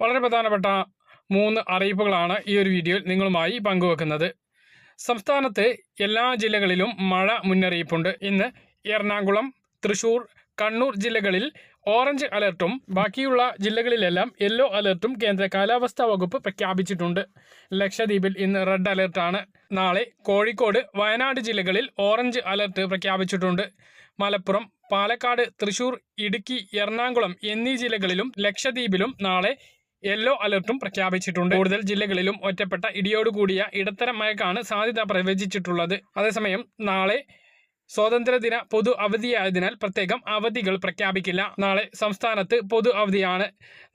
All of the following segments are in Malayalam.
വളരെ പ്രധാനപ്പെട്ട മൂന്ന് അറിയിപ്പുകളാണ് ഈ ഒരു വീഡിയോയിൽ നിങ്ങളുമായി പങ്കുവെക്കുന്നത്. സംസ്ഥാനത്ത് എല്ലാ ജില്ലകളിലും മഴ മുന്നറിയിപ്പുണ്ട്. ഇന്ന് എറണാകുളം തൃശൂർ കണ്ണൂർ ജില്ലകളിൽ ഓറഞ്ച് അലർട്ടും ബാക്കിയുള്ള ജില്ലകളിലെല്ലാം യെല്ലോ അലർട്ടും കേന്ദ്ര കാലാവസ്ഥാ വകുപ്പ് പ്രഖ്യാപിച്ചിട്ടുണ്ട്. ലക്ഷദ്വീപിൽ ഇന്ന് റെഡ് അലർട്ടാണ്. നാളെ കോഴിക്കോട് വയനാട് ജില്ലകളിൽ ഓറഞ്ച് അലർട്ട് പ്രഖ്യാപിച്ചിട്ടുണ്ട്. മലപ്പുറം പാലക്കാട് തൃശൂർ ഇടുക്കി എറണാകുളം എന്നീ ജില്ലകളിലും ലക്ഷദ്വീപിലും നാളെ യെല്ലോ അലർട്ടും പ്രഖ്യാപിച്ചിട്ടുണ്ട്. കൂടുതൽ ജില്ലകളിലും ഒറ്റപ്പെട്ട ഇടിയോടുകൂടിയ ഇടത്തരം മഴക്കാണ് സാധ്യത പ്രവചിച്ചിട്ടുള്ളത്. അതേസമയം നാളെ സ്വാതന്ത്ര്യദിന പൊതു അവധിയായതിനാൽ പ്രത്യേകം അവധികൾ പ്രഖ്യാപിക്കില്ല. നാളെ സംസ്ഥാനത്ത് പൊതു അവധിയാണ്.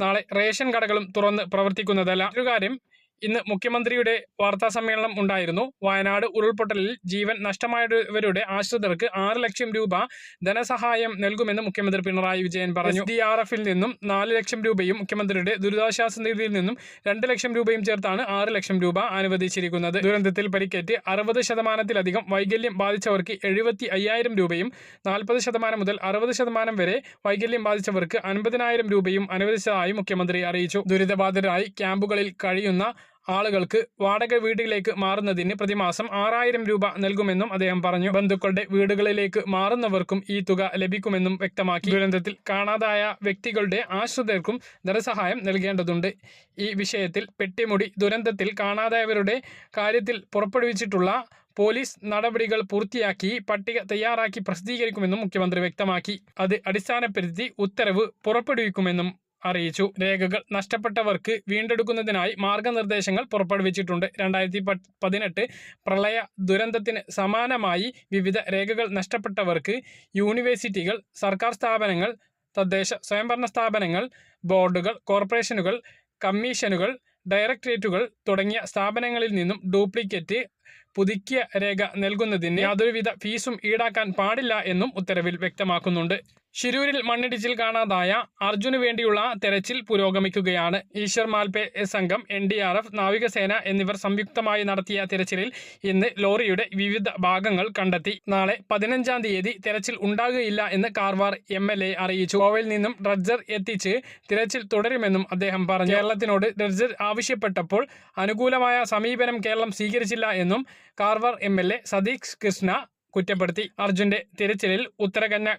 നാളെ റേഷൻ കടകളും തുറന്ന് പ്രവർത്തിക്കുന്നതല്ല. ഒരു കാര്യം ഇന്ന് മുഖ്യമന്ത്രിയുടെ വാർത്താ സമ്മേളനം ഉണ്ടായിരുന്നു. വയനാട് ഉരുൾപൊട്ടലിൽ ജീവൻ നഷ്ടമായവരുടെ ആശ്രിതർക്ക് ആറ് ലക്ഷം രൂപ ധനസഹായം നൽകുമെന്ന് മുഖ്യമന്ത്രി പിണറായി വിജയൻ പറഞ്ഞു. ഡി ആർ എഫിൽ നിന്നും നാല് ലക്ഷം രൂപയും മുഖ്യമന്ത്രിയുടെ ദുരിതാശ്വാസ നിധിയിൽ നിന്നും രണ്ട് ലക്ഷം രൂപയും ചേർത്താണ് ആറ് ലക്ഷം രൂപ അനുവദിച്ചിരിക്കുന്നത്. ദുരന്തത്തിൽ പരിക്കേറ്റ് അറുപത് ശതമാനത്തിലധികം വൈകല്യം ബാധിച്ചവർക്ക് എഴുപത്തി അയ്യായിരം രൂപയും നാൽപ്പത് ശതമാനം മുതൽ അറുപത് ശതമാനം വരെ വൈകല്യം ബാധിച്ചവർക്ക് അൻപതിനായിരം രൂപയും അനുവദിച്ചതായി മുഖ്യമന്ത്രി അറിയിച്ചു. ദുരിതബാധിതരായി ക്യാമ്പുകളിൽ കഴിയുന്ന ആളുകൾക്ക് വാടക വീടുകളിലേക്ക് മാറുന്നതിന് പ്രതിമാസം ആറായിരം രൂപ നൽകുമെന്നും അദ്ദേഹം പറഞ്ഞു. ബന്ധുക്കളുടെ വീടുകളിലേക്ക് മാറുന്നവർക്കും ഈ തുക ലഭിക്കുമെന്നും വ്യക്തമാക്കി. ദുരന്തത്തിൽ കാണാതായ വ്യക്തികളുടെ ആശ്രിതർക്കും ധനസഹായം നൽകേണ്ടതുണ്ട്. ഈ വിഷയത്തിൽ പെട്ടിമുടി ദുരന്തത്തിൽ കാണാതായവരുടെ കാര്യത്തിൽ പുറപ്പെടുവിച്ചിട്ടുള്ള പോലീസ് നടപടികൾ പൂർത്തിയാക്കി പട്ടിക തയ്യാറാക്കി പ്രസിദ്ധീകരിക്കുമെന്നും മുഖ്യമന്ത്രി വ്യക്തമാക്കി. അത് അടിസ്ഥാനപ്പെടുത്തി ഉത്തരവ് പുറപ്പെടുവിക്കുമെന്നും അറിയിച്ചു. രേഖകൾ നഷ്ടപ്പെട്ടവർക്ക് വീണ്ടെടുക്കുന്നതിനായി മാർഗനിർദ്ദേശങ്ങൾ പുറപ്പെടുവിച്ചിട്ടുണ്ട്. രണ്ടായിരത്തി പതിനെട്ട് പ്രളയ ദുരന്തത്തിന് സമാനമായി വിവിധ രേഖകൾ നഷ്ടപ്പെട്ടവർക്ക് യൂണിവേഴ്സിറ്റികൾ സർക്കാർ സ്ഥാപനങ്ങൾ തദ്ദേശ സ്വയംഭരണ സ്ഥാപനങ്ങൾ ബോർഡുകൾ കോർപ്പറേഷനുകൾ കമ്മീഷനുകൾ ഡയറക്ടറേറ്റുകൾ തുടങ്ങിയ സ്ഥാപനങ്ങളിൽ നിന്നും ഡ്യൂപ്ലിക്കേറ്റ് പുതുക്കിയ രേഖ നൽകുന്നതിന് യാതൊരുവിധ ഫീസും ഈടാക്കാൻ പാടില്ല എന്നും ഉത്തരവിൽ വ്യക്തമാക്കുന്നുണ്ട്. ശിരൂരിൽ മണ്ണിടിച്ചിൽ കാണാതായ അർജുന് വേണ്ടിയുള്ള തെരച്ചിൽ പുരോഗമിക്കുകയാണ്. ഈശ്വർ മാൽപെ സംഘം എൻ ഡി ആർ എഫ് നാവികസേന എന്നിവർ സംയുക്തമായി നടത്തിയ തെരച്ചിലിൽ ഇന്ന് ലോറിയുടെ വിവിധ ഭാഗങ്ങൾ കണ്ടെത്തി. നാളെ പതിനഞ്ചാം തീയതി തെരച്ചിൽ ഉണ്ടാകുകയില്ല എന്ന് കാർവാർ എം എൽ എ അറിയിച്ചു. ഗോവയിൽ നിന്നും ഡ്രഡ്ജർ എത്തിച്ച് തിരച്ചിൽ തുടരുമെന്നും അദ്ദേഹം പറഞ്ഞു. കേരളത്തിനോട് ഡ്രഡ്ജർ ആവശ്യപ്പെട്ടപ്പോൾ അനുകൂലമായ സമീപനം കേരളം സ്വീകരിച്ചില്ല എന്നും Karwar M L A Satish Krishna കുറ്റപ്പെടുത്തി. അർജുന്റെ തിരച്ചിലിൽ ഉത്തരകന്നഡ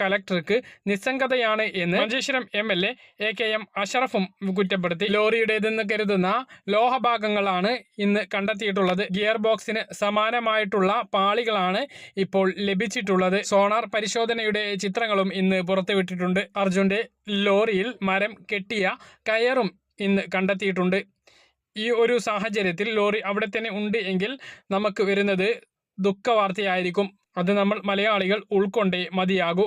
കലക്ടർക്ക് നിസ്സംഗതയാണ് എന്ന് Manjeshwaram M L A A K M അഷറഫും കുറ്റപ്പെടുത്തി. ലോറിയുടേതെന്ന് കരുതുന്ന ലോഹഭാഗങ്ങളാണ് ഇന്ന് കണ്ടെത്തിയിട്ടുള്ളത്. ഗിയർ ബോക്സിന് സമാനമായിട്ടുള്ള പാളികളാണ് ഇപ്പോൾ ലഭിച്ചിട്ടുള്ളത്. സോണാർ പരിശോധനയുടെ ചിത്രങ്ങളും ഇന്ന് പുറത്തുവിട്ടിട്ടുണ്ട്. അർജുന്റെ ലോറിയിൽ മരം കെട്ടിയ കയറും ഇന്ന് കണ്ടെത്തിയിട്ടുണ്ട്. ഈ ഒരു സാഹചര്യത്തിൽ ലോറി അവിടെ തന്നെ ഉണ്ട് എങ്കിൽ നമുക്ക് വരുന്നത് ദുഃഖവാർത്തയായിരിക്കും. അത് നമ്മൾ മലയാളികൾ ഉൾക്കൊണ്ടേ മതിയാകൂ.